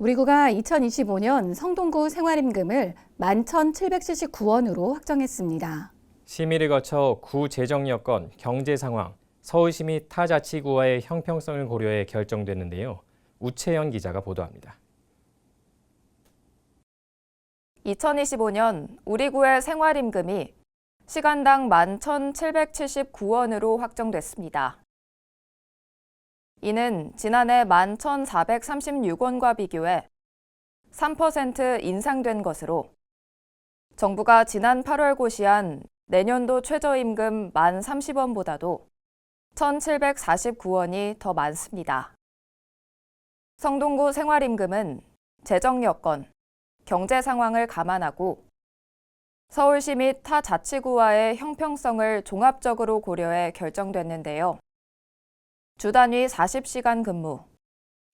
우리 구가 2025년 성동구 생활임금을 11,779원으로 확정했습니다. 심의를 거쳐 구 재정 여건, 경제 상황, 서울시 및 타 자치구와의 형평성을 고려해 결정됐는데요. 우채연 기자가 보도합니다. 2025년 우리 구의 생활임금이 시간당 11,779원으로 확정됐습니다. 이는 지난해 11,436원과 비교해 3% 인상된 것으로 정부가 지난 8월 고시한 내년도 최저임금 1,030원보다도 1,749원이 더 많습니다. 성동구 생활임금은 재정 여건, 경제 상황을 감안하고 서울시 및 타 자치구와의 형평성을 종합적으로 고려해 결정됐는데요. 주 단위 40시간 근무,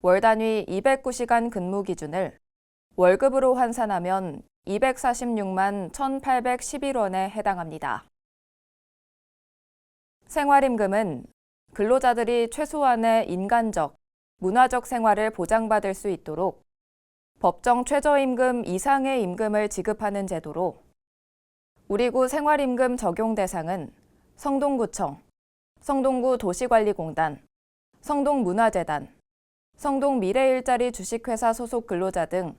월 단위 209시간 근무 기준을 월급으로 환산하면 246만 1,811원에 해당합니다. 생활임금은 근로자들이 최소한의 인간적, 문화적 생활을 보장받을 수 있도록 법정 최저임금 이상의 임금을 지급하는 제도로 우리구 생활임금 적용 대상은 성동구청, 성동구 도시관리공단, 성동문화재단, 성동미래일자리 주식회사 소속 근로자 등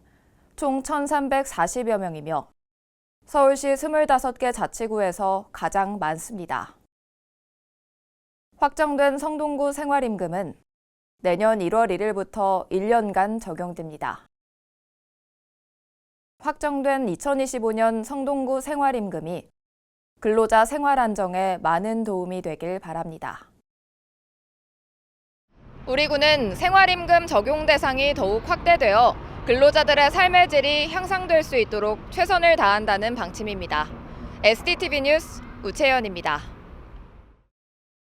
총 1,340여 명이며 서울시 25개 자치구에서 가장 많습니다. 확정된 성동구 생활임금은 내년 1월 1일부터 1년간 적용됩니다. 확정된 2025년 성동구 생활임금이 근로자 생활 안정에 많은 도움이 되길 바랍니다. 우리 구는 생활임금 적용 대상이 더욱 확대되어 근로자들의 삶의 질이 향상될 수 있도록 최선을 다한다는 방침입니다. SDTV 뉴스 우채연입니다.